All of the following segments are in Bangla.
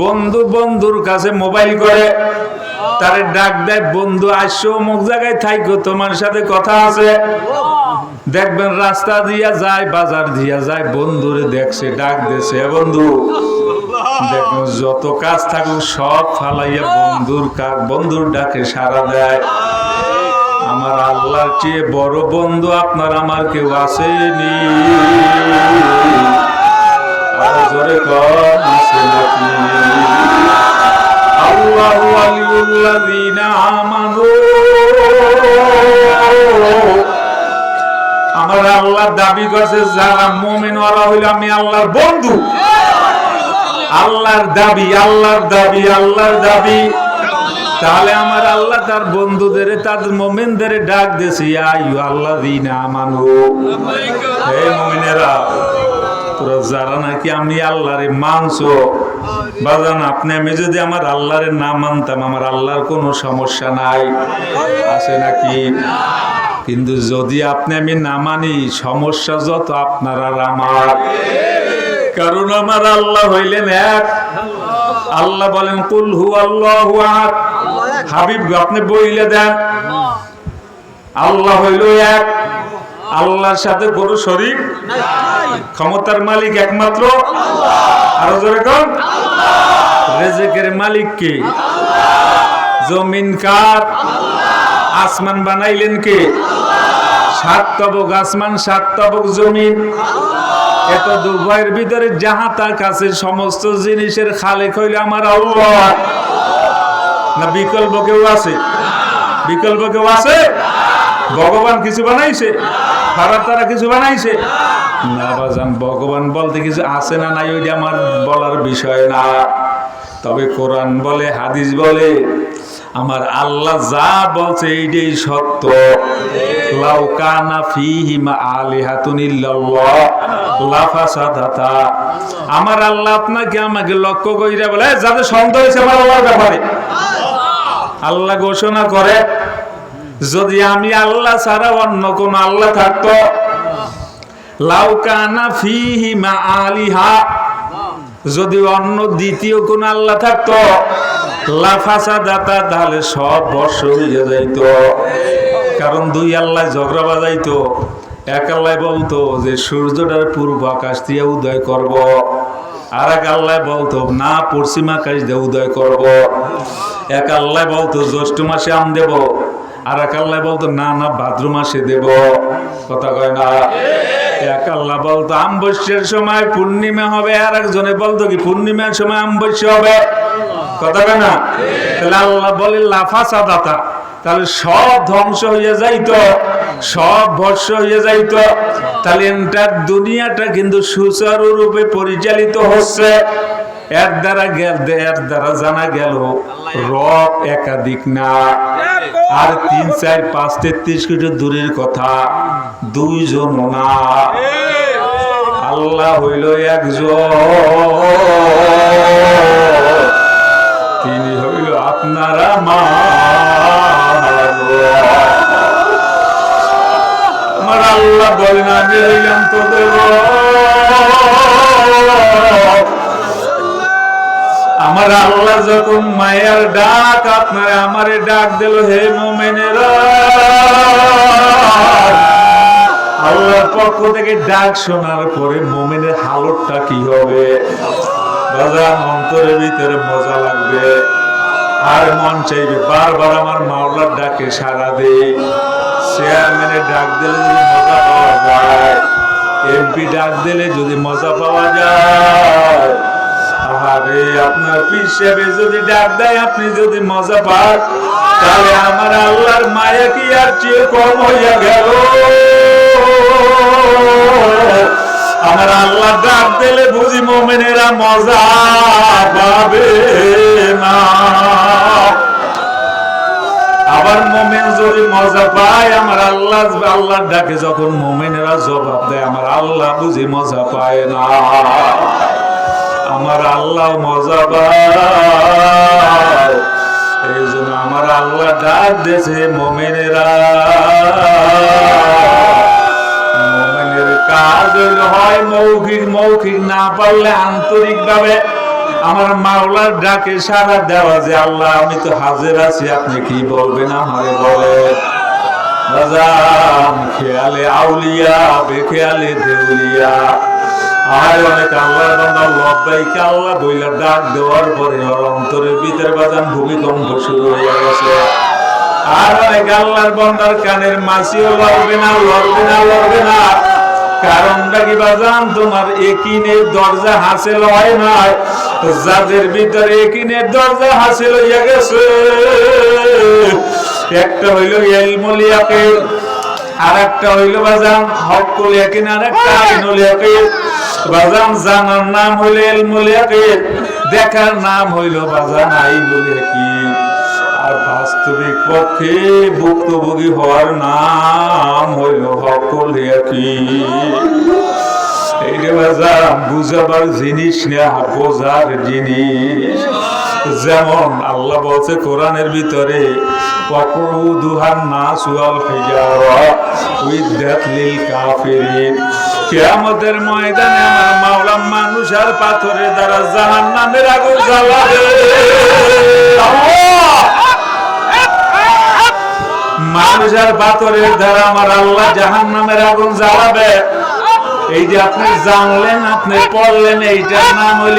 বন্ধু বন্ধুর কাছে মোবাইল করে তারে ডাক দেয়, বন্ধু আসছো অমুক জায়গায় থাইকো, তোমার সাথে কথা আছে। দেখবেন রাস্তা দিয়া যায়, বাজার দিয়া যায়, বন্ধুরে দেখছে, ডাক দেছে বন্ধু দেখুন যত কাজ থাকুক, সব ফালাইয়া বন্ধুর কাজ বন্ধুর ডাকে সারা দেয়। আমার আল্লাহর চেয়ে বড় বন্ধু আপনার, আমার কেউ আসেনি। আরও জোরে কম আছে নাকি আমার আল্লাহ দাবি করছে, যারা মুমিন ওরা হইল আমি আল্লাহর বন্ধু। আল্লাহর দাবি আল্লাহর দাবি আল্লাহর দাবি। তাহলে আমার আল্লাহ তার বন্ধুদের তাদের মোমেনদের ডাক দিয়েছে আয়ু আল্লাহ দিন আমানু। হে মোমিনেরা যারা নাকি আমি আল্লাহরে মানছো, বাজান, আপনি আমি যদি আমার আল্লাহরে না মানতাম, আমার আল্লাহর কোনো সমস্যা নাই। আছে নাকি? কিন্তু যদি আপনি আমি না মানি, সমস্যা যত আপনার আর আমার। কারণ আমার আল্লাহ হইলেন এক। আল্লাহ বলেন, কুল হু আল্লাহ হাবিব, আপনি বইলে দেন। আল্লাহ হইল এক। আল্লাহর সাথে কোনো শরীক ক্ষমতার মালিক একমাত্র আরও জোরে রেজেকের মালিক কে? জমিন কার? আসমান বানাইলেন কে? সাত তবক আসমান সাত তবক জমিন। এত দুভয়ের ভিতরে যাহা তার কাছে সমস্ত জিনিসের খালেক হইলে আমার আল্লাহ। না বিকল্প কেউ আছে? বিকল্প কেউ আছে? ভগবান কিছু বানাইছে? খারাপ তারা কিছু বানাইছে? না বাজান ভগবান বলতে কিছু আছে না নাই ওইটা আমার বলার বিষয় না। তবে কোরআন বলে হাদিস বলে আমার আল্লাহ যা বলছে এইটাই সত্য। লাউ কানা ফিহি মা আলিহাতুন লাফাসাদাতা আমার আল্লাহ আপনাকে আমাকে লক্ষ্য কইরা বলে "এই, যাদের সন্দেহ হয়েছে আমার আল্লাহর ব্যাপারে। আল্লাহ ঘোষণা করে যদি আমি আল্লাহ ছাড়া অন্য কোন আল্লাহ থাকতো? লাউ কানা ফিহি মা আলিহা। যদি অন্য দ্বিতীয় কোন আল্লাহ থাকতো? লাফাসা দাতা তাহলে সব বর্ষ হয়ে যাইতো। কারণ দুই আল্লাহ ঝগড়া বাজাইতো। এক আল্লাহ বলতো যে, সূর্যটার পূর্ব আকাশ দিয়ে উদয় করব। আর এক আল্লাহ বলতো, না, পশ্চিম আকাশ দিয়ে উদয় করব। এক আল্লাহ বলতো, জ্যৈষ্ঠ মাসে আম দেব। আর এক আল্লাহ বলতো না না, ভাদ্র মাসে দেব। কথা কয় না। এক আল্লাহ বলতো, আমবস্যের সময় পূর্ণিমা হবে। আর একজনে বলতো কি, পূর্ণিমার সময় আমবস্য হবে? কথা কয় না? তাহলে আল্লাহ বলে লাফাসা দাতা তাহলে সব ধ্বংস হয়ে যাইতো, সব ভস্য হয়ে যাইতো। তাহলে দুনিয়াটা কিন্তু সুচারু রূপে পরিচালিত হচ্ছে। এর দ্বারা গেল এর দ্বারা জানা গেল, রব একাধিক না। আর তিন, চার, পাঁচ, তেত্রিশ কোটি দূরের কথা, দুইজন না। আল্লাহ হইল একজন। তিনি হইল আপনারা মা আমার আল্লাহ বলেন, আমি হইলাম তোদের। আমার আল্লাহ যখন মায়ের ডাক, আপনার আমারে ডাক দিল, হে মোমেনেরা! আল্লাহর পক্ষ থেকে ডাক শোনার পরে মোমেনের হালতটা কি হবে? বাজার অন্তরের ভিতরে মজা লাগবে। আর মন চাইবে, বারবার আমার মাওলার ডাকে সারা দে চেয়ারম্যানের ডাক দিলে যদি মজা পাওয়া যায়, এমপি ডাক দিলে যদি মজা পাওয়া যায় আরে আপনার যদি ডাক দেয়, আপনি যদি মজা পান, তাহলে আমার আল্লাহর মায়া কি আর চেয়ে কম হইয়া গেল? আমার আল্লাহ ডাক দিলে বুঝি মোমেনেরা মজা পাবে না। আবার মোমেন যদি মজা পায়, আমার আল্লাহ, আল্লাহর ডাকে যখন মোমেনেরা জবাব দেয়, আমার আল্লাহ বুঝি মজা পায় না। আমার আল্লাহ মজা এই জন্য আমার আল্লাহ ডাক দিয়েছে, মোমেনেরা, মোমেনের কাজ হয় মৌখিক মৌখিক না পারলে আন্তরিক ভাবে আমার মাওলার ডাকে সারা দেওয়া যে, আল্লাহ, আমি তো হাজির আছি, আপনি কি বলবেন আমারে বলে? খেয়ালে আউলিয়া, বেখেয়ালে দেউলিয়া। বাজান গেছে। আর অনেক আল্লাহর বান্দার কানের মাছিও না না না। কারণটা কি বাজান? তোমার একিনের দরজা হাসিল হয় নাই। যাদের ভিতরে একিনের দরজা হাসিল হইয়া গেছে। একটা হইল এলমুল আর একটা হইল বাজান হকুল ইয়াকিন আর একটা আইনুল বাজান জানার নাম হইলে এলমুল ইয়াকিন দেখার নাম হইল বাজান আইনুল ইয়াকিন আর বাস্তবিক পক্ষে ভুক্তভোগী হওয়ার নাম হইল হকুল ইয়াকিন এইটা বাজার বুঝাবার জিনিস না বোঝার জিনিস। যেমন আল্লাহ বলছে কোরআনের ভিতরে কিয়ামতের ময়দানে আমার মানুষ আর পাথরের দ্বারা জাহান্নামের আগুন জ্বালাবে। মানুষ আর পাথরের দ্বারা আমার আল্লাহ জাহান্নামের আগুন জ্বালাবে। এই যে আপনি জানলেন, আপনি পড়লেন, এইটার নাম হইল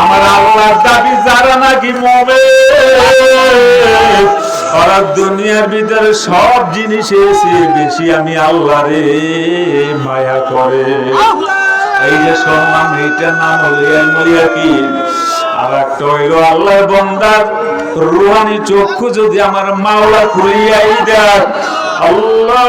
আমার আল্লাহর দাবি, যারা নাকি মুমিন ওরা দুনিয়ার ভিতরে সব জিনিস এসে বেশি আমি আল্লাহরে মায়া করে। এই যে শুনলাম এইটার নাম হলো এলমুল ইয়াকিন আর একটা হইল আল্লাহর বন্দার রুহানি চক্ষু যদি আমার মাওলা খুলিয়াই দেয়। আল্লাহ!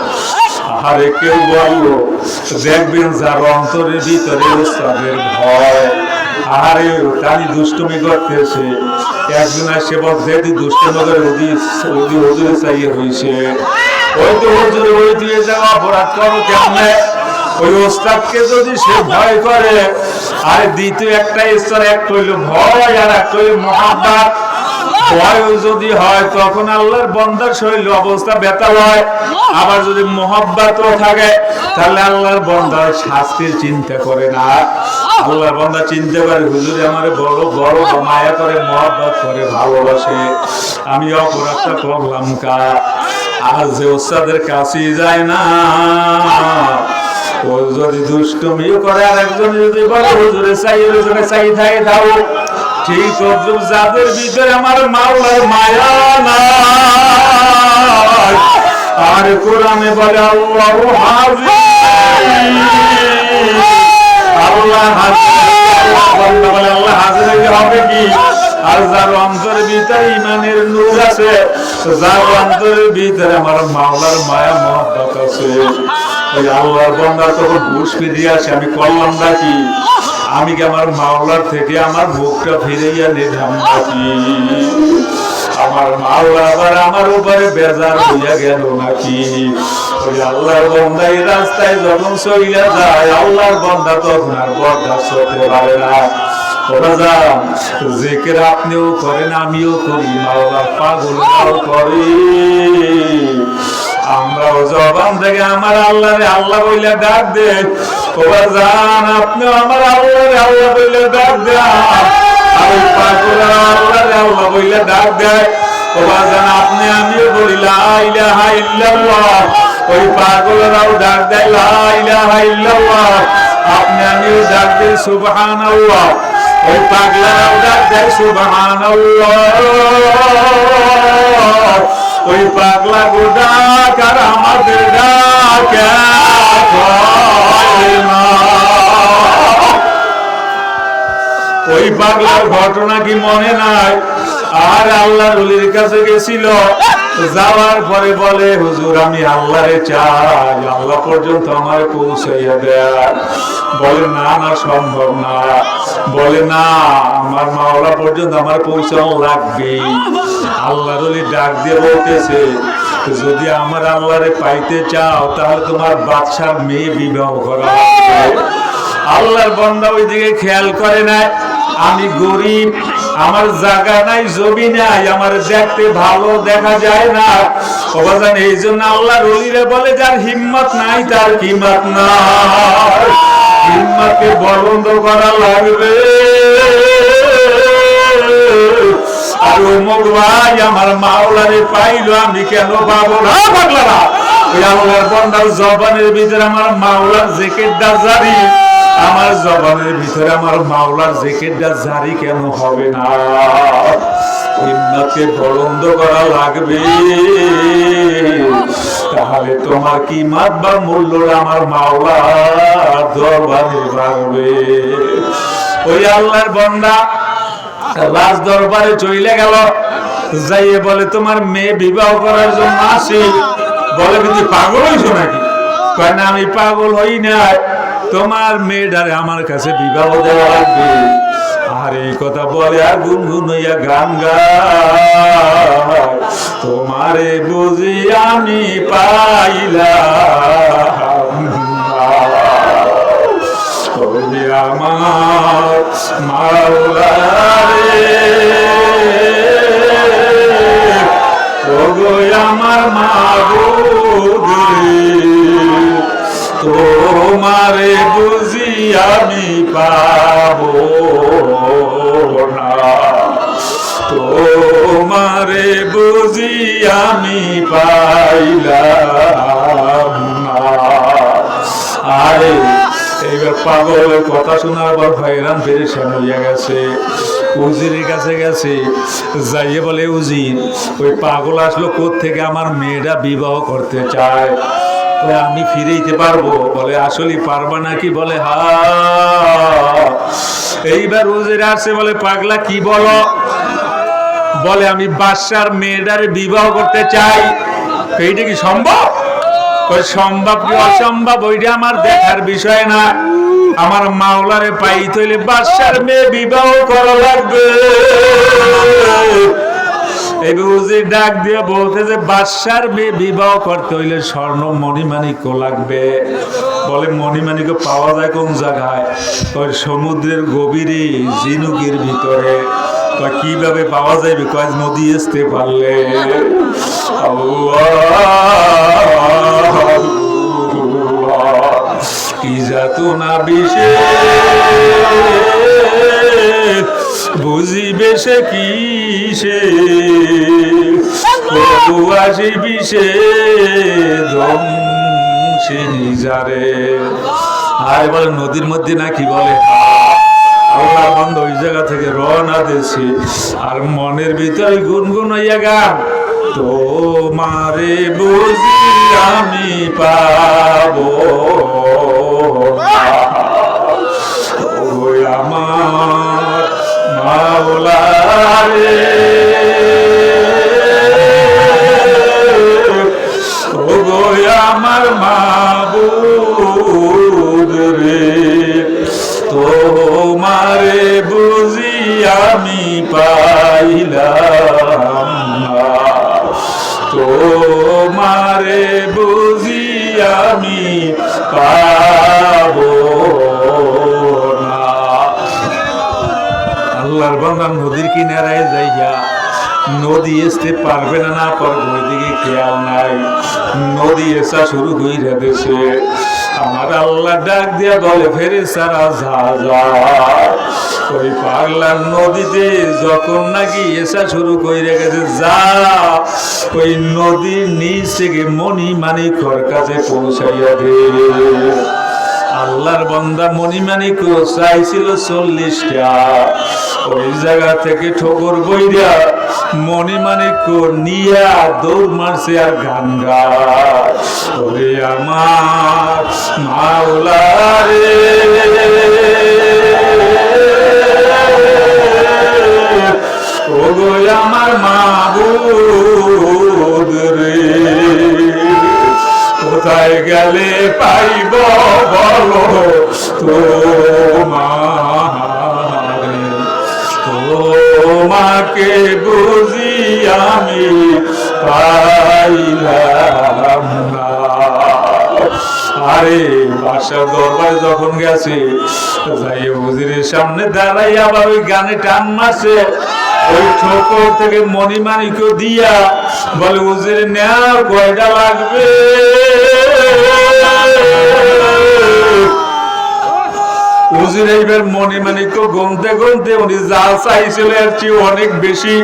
আরে কেউ বলল, দেখবেন যার অন্তরের ভিতরে ওস্তাদের ভয়। আরে তানি দুষ্টমি করতেছে একজন আসে বলছে দুষ্টমি করে ওদি ওদি হুজুরে চাইয়ে হইছে। ওই তো হুজুরে ওই দিয়ে যাওয়া, অপরাধ করো কেমনে? ওই ওস্তাদকে যদি সে ভয় করে, আর দ্বিতীয় একটা স্তর একটা হইল ভয় আর একটা হইল মহাব্বাত। ভয় যদি হয়, তখন আল্লাহর বন্দার শরীর অবস্থা বেতাল হয়। আবার যদি মোহাব্বাতও থাকে, তাহলে আল্লাহর বন্দার শাস্তির চিন্তা করে না। আল্লাহর বন্দা চিন্তা করে, হুজুরে আমার বড় বড় মায়া করে করে, ভালোবাসে। আমি অপরাধটা করলাম কা? আজ যে ওস্তাদের কাছেই যায় না। ও যদি দুষ্টমিও করে আর একজন যদি বলে, হুজুরে চাই হুজুরে চাই থাকে দাও ঠিক যাদের ভিতরে আমার মাওলার মায়া নাই, আর কোরআনে বলে আল্লাহ আল্লাহ আল্লাহ হাজির হবে কি? আর যার অন্তরের ভিতরে ইমানের নূর আছে, যার অন্তরের ভিতরে আমার মাওলার মায়া মহব্বত আছে। আল্লাহর বন্দা তখন ঘুষ ফিরিয়ে আসে, আমি করলাম নাকি আমি কি আমার মাওলার থেকে আমার মুখটা ফিরাইয়া নিলাম নাকি? আমার মাওলা আবার আমার উপরে বেজার হইয়া গেল নাকি? ওই আল্লাহর রাস্তায় যখন চইলা যায়, আল্লাহর বন্দা তখন আর বরদাস্ত হতে পারে না। জেকের আপনিও করেন, আমিও করি মাওলার পাগলরাও করে। আমরাও জবান থেকে আমার আল্লাহরে আল্লাহ বইলে ডাক দে। ওরা যান আপনিও আমার আল্লাহরে আল্লাহ বইলে ডাক দেন আর পাগলরা আল্লাহরে আল্লাহ বইলে ডাক দেয় ওরা যান আপনি আমিও বলি, লা ইলাহা ইল্লাল্লাহ। ওই পাগলরাও ডাক দেয়, লা ইলাহা ইল্লাল্লাহ। আপনি আমিও ডাক দেই, সুবহানাল্লাহ। ওই পাগলারাও ডাক দেয় সুবহানাল্লাহ ওই পাগলা গো ডাক আর আমাদের ডাক। ওই পাগলার ঘটনা কি মনে নাই আর আল্লাহ রলির কাছে গেছিল যাওয়ার পরে বলে, হুজুর, আমি আল্লাহরে চাই। আল্লাহ পর্যন্ত আমার পৌঁছাইয়া দেয়। বলে, না না, সম্ভব না। বলে, না, আমার মাওলা পর্যন্ত আমার পৌঁছানো লাগবে। আল্লাহ রলি ডাক দিয়ে বলতেছে, যদি আমার আল্লাহরে পাইতে চাও, তাহলে তোমার বাদশার মেয়ে বিবাহ করা আল্লাহর বন্দা ওইদিকে খেয়াল করে না আমি গরিব, আমার জায়গা নাই, জমি নাই, আমার দেখতে ভালো দেখা যায় না। অবদান এই জন্য আল্লাহ রলিরে বলে, যার হিম্মত নাই, তার কিমত নাই হিম্মতকে বলন্দ করা লাগবে। আর অমুক ভাই, আমার মাওলারে পাইলো, আমি কেন পাবো না, পাগলারা? ওই আল্লাহর বন্দার জবানের ভিতরে আমার মাওলার জেকেটটা জারি আমার জবানের ভিতরে আমার মাওলার জেকেটটা জারি কেন হবে না? হিম্মতকে বলন্দ করা লাগবে। তাহলে তোমার কিমাত বা মূল্য আমার মাওলা দরবারে বাড়বে? ওই আল্লাহর বন্দা রাজ দরবারে চলে গেল। যাইয়ে বলে, তোমার মেয়ে বিবাহ করার জন্য আসি। বলে, কিন্তু পাগল হইছো নাকি? কয়, না, আমি পাগল হই না তোমার মেয়েটারে আমার কাছে বিবাহ দেওয়া লাগবে। আর এই কথা বলে আর গুনগুন হইয়া গান তোমারে বুঝি আমি পাইলাম। আমার মাওলা রে ওগো আমার রে তোমারে বুঝি আমি পাবো না। তোমারে বুঝি আমি পাইলাম আরে, এইবার পাগলের কথা শোনার পর হয়রান পেরেশান হইয়া গেছে। উজিরের কাছে গেছে। যাইয়ে বলে, উজির, ওই পাগল আসলো থেকে আমার মেয়েটা বিবাহ করতে চায়। আমি ফিরেইতে পারব। বলে আসলে পারবা নাকি? বলে, হা। এইবার উজির আসছে বলে, পাগলা, কি বলো? বলে, আমি বাদশার মেয়েটার বিবাহ করতে চাই। এইটা কি সম্ভব? সম্ভব কি অসম্ভব? ওইটা আমার দেখার বিষয় না। আমার মাওলারে পাই তৈলে বাদশার মেয়ে বিবাহ করা লাগবে। এই উজির ডাক দিয়ে বলতে যে, বাদশার মেয়ে বিবাহ করতে হইলে স্বর্ণ মণিমাণিক্য লাগবে। বলে, মণিমাণিক্য পাওয়া যায় কোন জায়গায়? ওই সমুদ্রের গভীরে, ঝিনুকের ভিতরে। কীভাবে পাওয়া যাবে কয়েক নদী আসতে পারলে। কি যাতো না বিষে? বুঝিবে সে কিসে? প্রভু আসি বিষে ধ্বংসিনী যারে আর বলে নদীর মধ্যে নাকি বলে? আল্লাহ বন্ধ ওই জায়গা থেকে রওনা দিয়েছি। আর মনের ভিতরে গুনগুন হইয়া গান তোমারে বুঝি আমি পাবো আমার মাওলা রে ও গো আমার মাবুদ রে। তোমারে বুঝি আমি পাইলাম তোমারে বুঝি আমি পাবো বান্দা নদীর কিনারায় যাইয়া নদী আসতে পারবে না না পারবে ওইদিকে খেয়াল নাই। নদী এসা শুরু হইয়া দেশে আমার আল্লাহ ডাক দিয়া বলে ফেরে সারা যা। ওই পাগলার নদীতে যখন নাকি এসা শুরু করে গেছে, যা। ওই নদীর নিচ থেকে মণি মানিকর কাছে পৌঁছাইয়া দে। আল্লাহর বন্দা মণিমানিক চাইছিল চল্লিশটা। ওই জায়গা থেকে ঠোকর বইরা মণিমানিক নিয়া দৌড় মারছে আর গান ওরে আমার মাওলা রে। ও গো আমার মাবুদ রে। কোথায় গেলে পাইব বলো? তোমারে, তোমাকে বুঝি আমি পাইলাম আরে বাসার দরবারে যখন গেছে, যাই হুজুরের সামনে দাঁড়াই, আবার ওই গানে টান মারছে। ওই ঠোকর থেকে মণিমানিকে দিয়া বলে, হুজুরে নেওয়া কয়টা লাগবে? হুজুর এইবার মণিমানিক গনতে গনতে উনি যা চাইছিল এর চেয়ে অনেক বেশি।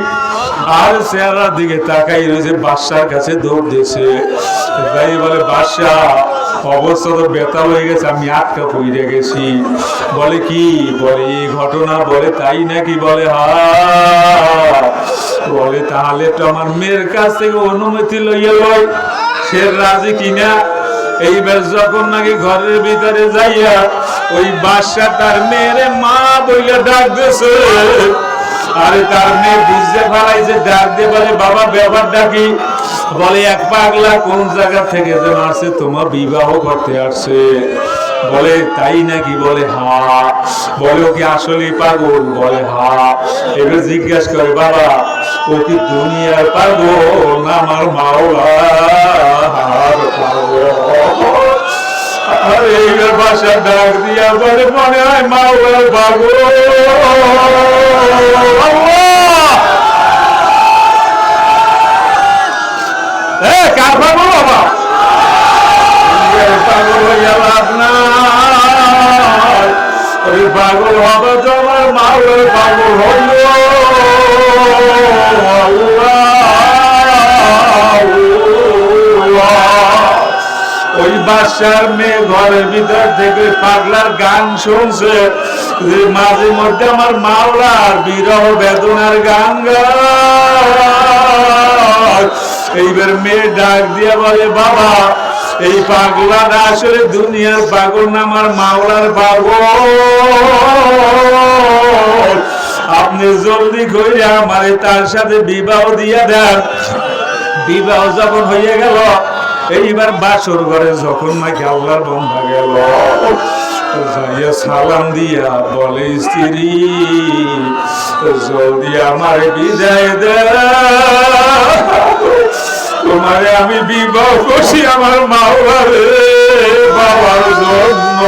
আর চেহারার দিকে তাকাই রয়েছে বাদশার কাছে দৌড় দিয়েছে। তাই বলে বাদশাহ অবস্থা তো বেতাল হয়ে গেছে, আমি আটকা পড়ে গেছি। বলে, কি? বলে, এই ঘটনা বলে, তাই নাকি? বলে, হা। বলে, তাহলে তো আমার মেয়ের কাছ থেকে অনুমতি লইয়া লয়। সে রাজি কিনা? এইবার যখন নাকি ঘরের ভিতরে যাইয়া ওই বাদশা তার মেয়ের মা বইলে ডাক দিয়েছে। আরে তার মেয়ে বুঝতে পারাই যে ডাক দিয়ে বলে, বাবা ব্যাপার ডাকি বলে, এক পাগলা কোন জায়গা থেকে যেন আসছে তোমার বিবাহ করতে আসছে। বলে তাই নাকি বলে হা? বলে ও কি আসলে পাগল বলে হা? এবার জিজ্ঞেস করে, বাবা, ও কি দুনিয়ার পাগল না আমার মাওলার আরে এইবার বাসা ডাক দিয়া বলে, মনে হয় মাওলার পাগল। কার পাগল বাবা? পাগল। ওই পাগল হবে তোমার মাওলার পাগল হইল। ওই বাসার মেয়ে ঘরের ভিতর থেকে পাগলার গান শুনছে। যে মাঝে মধ্যে আমার মাওলার বিরহ বেদনার গান গায়। এইবার মেয়ে ডাক দিয়া বলে, বাবা এই পাগলাটা আসলে দুনিয়ার পাগল না আমার মাওলার পাগল? আপনি জলদি করে আমারে তার সাথে বিবাহ দিয়া দেন। বিবাহ যখন হয়ে গেল, এইবার বাসর ঘরে যখন নাকি আল্লাহর বন্ধা গেল সালাম দিয়া বলে, স্ত্রী, জলদি আমার বিদায় দে। তোমারে আমি বিবাহ করছি আমার মাওলারে, বাবার জন্য।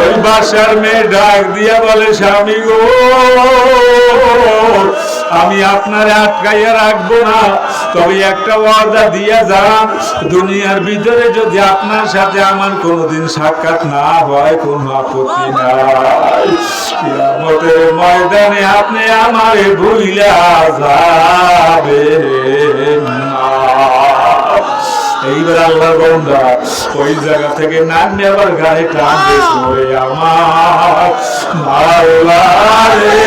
ওই বাসার মেয়ে ডাক দিয়া বলে, স্বামী গো আমি আপনারে আটকাইয়া রাখব না। তবে একটা ওয়াদা দিয়া যান, দুনিয়ার ভিতরে যদি আপনার সাথে আমার কোনোদিন সাক্ষাৎ না হয়, কোনো আপত্তি নাই। ময়দানে আপনি আমারে ভুইলা যাবেন না। এইবার আল্লাহ বন্ধা ওই জায়গা থেকে নাম নেবার গায়ে টান দিয়েছে আমার? মাওলা রে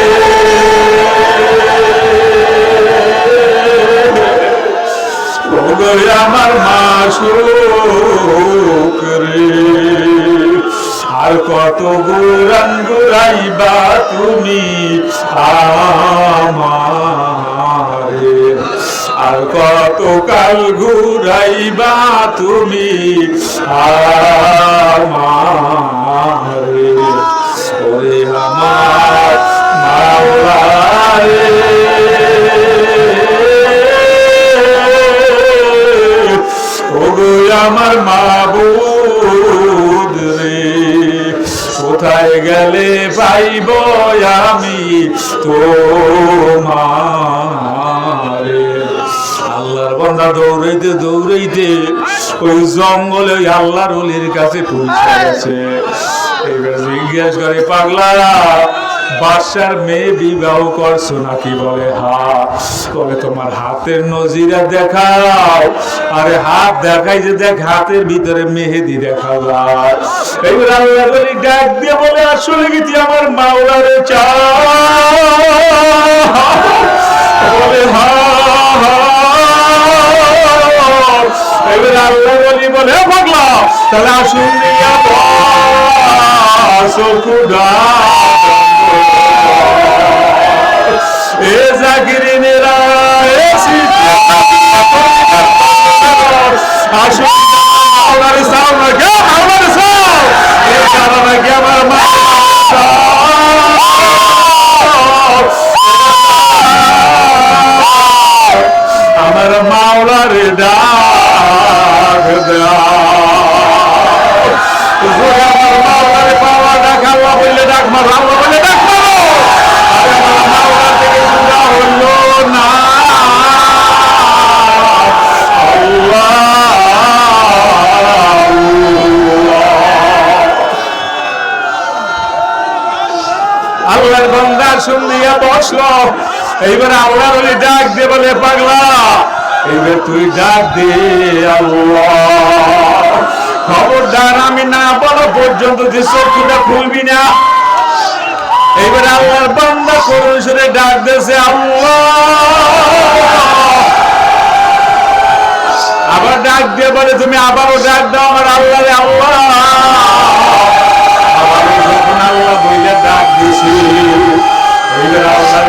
ওগো আমার মাসুক রে। আর কত গুরান গুরাইবা তুমি আমারে। আর কত কাল ঘুরাইবা তুমি আমারে। ওরে আমার মাওলা আমার মাবুদ রে। কোথায় গেলে পাইব আমি তোমারে? আল্লাহর বন্ধা দৌড়াইতে দৌড়াইতে ওই জঙ্গলে ওই আল্লাহর কাছে পৌঁছে গেছে এবার জিজ্ঞেস করে পাগলা বাসার মেয়ে বিবাহ করছ নাকি বলে, হা তোমার হাতের নজিরা দেখাও। আরে হাত দেখাই যে দেখ, হাতের ভিতরে মেহেদি দেখা যায়। এবার আল্লাহ বলি ডাক দিয়ে বলে, আসলে আমার মাওলারে চা বলে, হা এবার আল্লাহ বলি, বলে "এ পাগলা, তাহলে আসুন দিয়া এ জাগিরিনেরা এ আসুন আমার সাউ না কে আমার সাউ এ কারণে কি আমার মা আমার মাওলার ডাক দাও এইবার আল্লাহ বলে ডাক দে বলে, পাগলা, এইবার তুই ডাক দে খবরদার, আমি না বলো পর্যন্ত যে চক্ষুটা খুলবি না। এইবার আল্লাহর বান্দা করুন সুরে ডাক দেছে আল্লাহ। আবার ডাক দিয়ে বলে, তুমি আবারও ডাক দাও আমার আল্লাহ। রে আল্লাহ আল্লাহ বইলে ডাক দিছি এইবার আল্লাহ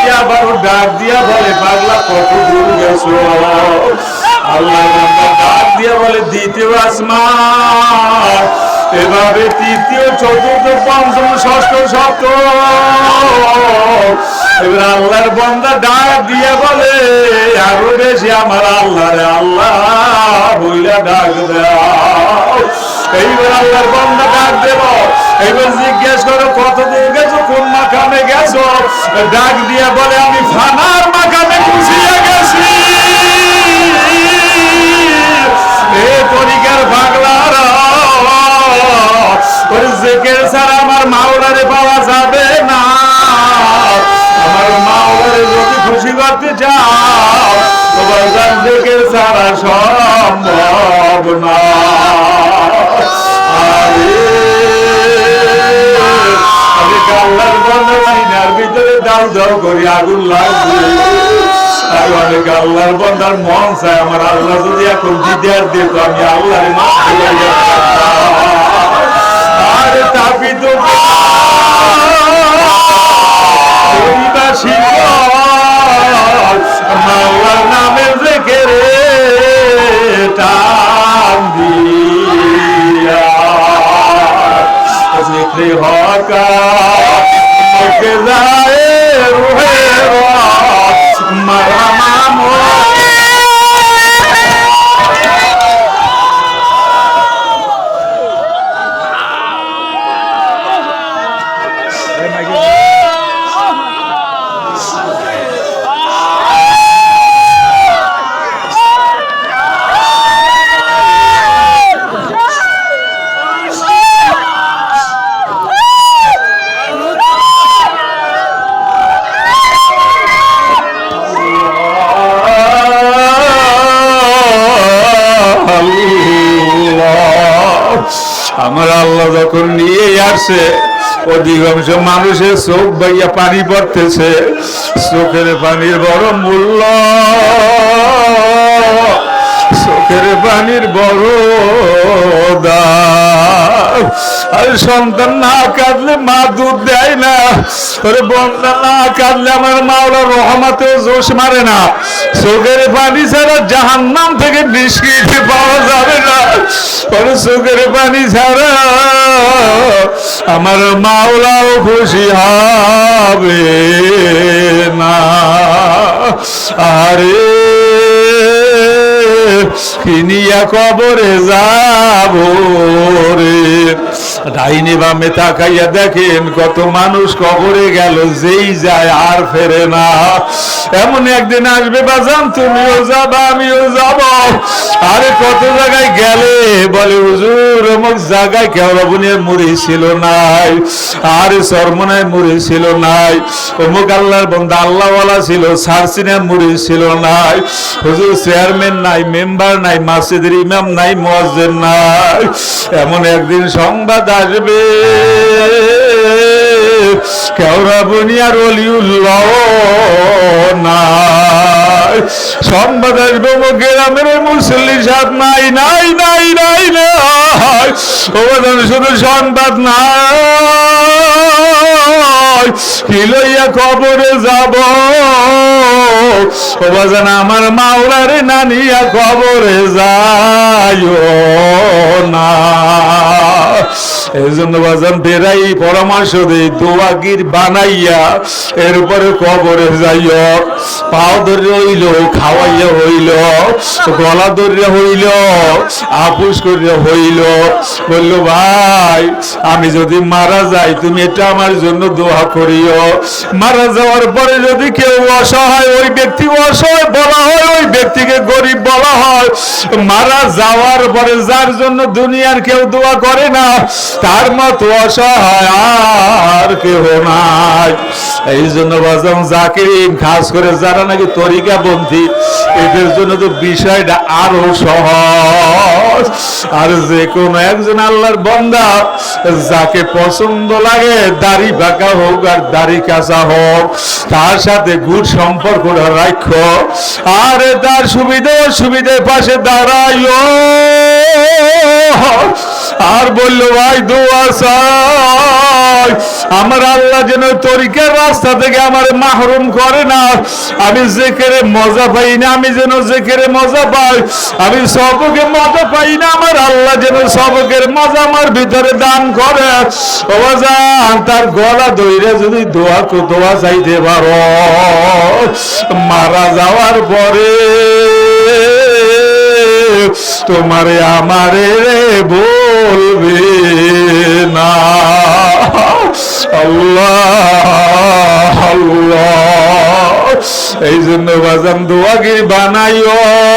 আল্লাহ রইয়া ডাক দিয়া বলে, পাগলা, কত দূর গেছো? আল্লাহ ডাক দিয়া বলে, দ্বিতীয় আসমান এভাবে তৃতীয়, চতুর্থ, পঞ্চম, ষষ্ঠ, সপ্তম। এবার আল্লাহর বন্দা ডাক দিয়ে বলে, আরও বেশি আমার আল্লাহ রে আল্লাহ বইলা ডাক দাও। এইবার আল্লাহর বন্দা ডাক দেব। এইবার জিজ্ঞেস করো কত দূর গেছো কোন মাকামে গেছো ডাক দিয়ে বলে, আমি ফানার মাকামে খুশিয়া গেছি। এ তরিকার পাগলারা ওই জেকের ছাড়া আমার মাওলারে পাওয়া যাবে না। আমার মাওলারে যদি খুশি করতে চাও, তোমার গান জেকের ছাড়া সম্ভব না। আরে আমি কাল্লার বন্ধ সিনার ভিতরে দাও দাও করি আগুন লাগবে আর অনেক আল্লাহর বন্ধার মন আমার আল্লাহ যদি এখন দিদার দিত আমি আল্লাহর। আরে তাপি তো আমার আল্লাহ যখন নিয়ে আসে, অধিকাংশ মানুষের চোখ বাইয়া পানি পড়তেছে। চোখের পানির বড় মূল্য। চোখের পানির বড় আর সন্তান না কাঁদলে মা দুধ দেয় না। ওরে বন্ধা না কাঁদলে আমার মাওলা রহমাতে জোশ মারে না। চোখের পানি ছাড়া জাহান নাম থেকে নিষ্কৃতি পাওয়া যাবে না। ওরে চোখের পানি ছাড়া আমার মাওলাও খুশি হবে না। আরে কিনিয়া কবরে যাব রে? ডাইনি বামে তাকাইয়া দেখেন, কত মানুষ কবরে গেল, যেই যায় আর ফেরে না। এমন একদিন আসবে বা বাজান, তুমিও যাবা, আমিও যাব। আরে, কত জায়গায় গেলে? বলে, হুজুর, অমুক জায়গায় কেওড়াবুনির মুড়ি ছিল নাই, আরে সরমনায় মুড়ি ছিল নাই। অমুক আল্লাহর বন্ধা আল্লাহওয়ালা ছিল সারসিনের মুড়ি ছিল নাই। হুজুর চেয়ারম্যান নাই, মেম্বার নাই, মাসজিদের ইমাম নাই, মুয়াজ্জিন নাই। এমন একদিন সংবাদ আসবে। কেওড়া বুনিয়ার অলিউল্লাহ নাই। সংবাদ আসবে গ্রামের মুসল্লি সাহেব, নাই নাই নাই নাই নাই। ও বাজান শুধু সংবাদ নাই কি লইয়া কবরে যাব। ও বাজান আমার মাওলারে নানিয়া কবরে যায় না। আমি যদি মারা যাই, তুমি এটা আমার জন্য দোয়া করিও। মারা যাওয়ার পরে যদি কেউ অসহায়, ওই ব্যক্তি অসহায় বলা হয়, ওই ব্যক্তিকে গরিব বলা হয়। মারা যাওয়ার পরে যার জন্য দুনিয়ার কেউ দোয়া করে না তার মতো অসহায় আর কেউ নাই। এই জন্য জাকিরিন, খাস করে যারা নাকি তরিকা বন্ধী এদের জন্য তো বিষয়টা আরও সহজ। আর যে কোনো একজন আল্লাহর বন্দা যাকে পছন্দ লাগে, দাড়ি বাঁকা হোক আর দাড়ি কাঁচা হোক, তার সাথে গুড সম্পর্ক রাখো। আর তার সুবিধা অসুবিধার পাশে দাঁড়াইও। আর বলল, ভাই দোয়া আমার আল্লাহ যেন তরিকার রাস্তা থেকে আমার মাহরুম করে না। আমি জেকেরে মজা পাই না, আমি যেন জেকেরে মজা পাই। আমি সবকে মজা পাই না, আমার আল্লাহ যেন সবকের মজা আমার ভিতরে দান করে। তার গলা দইরে যদি দোয়া দোয়া চাইতে পারো। মারা যাওয়ার পরে তোমারে আমারে বলবে না। আল্লাহ আল্লাহ। এই জন্য বাজান দোয়াগির বানাইও।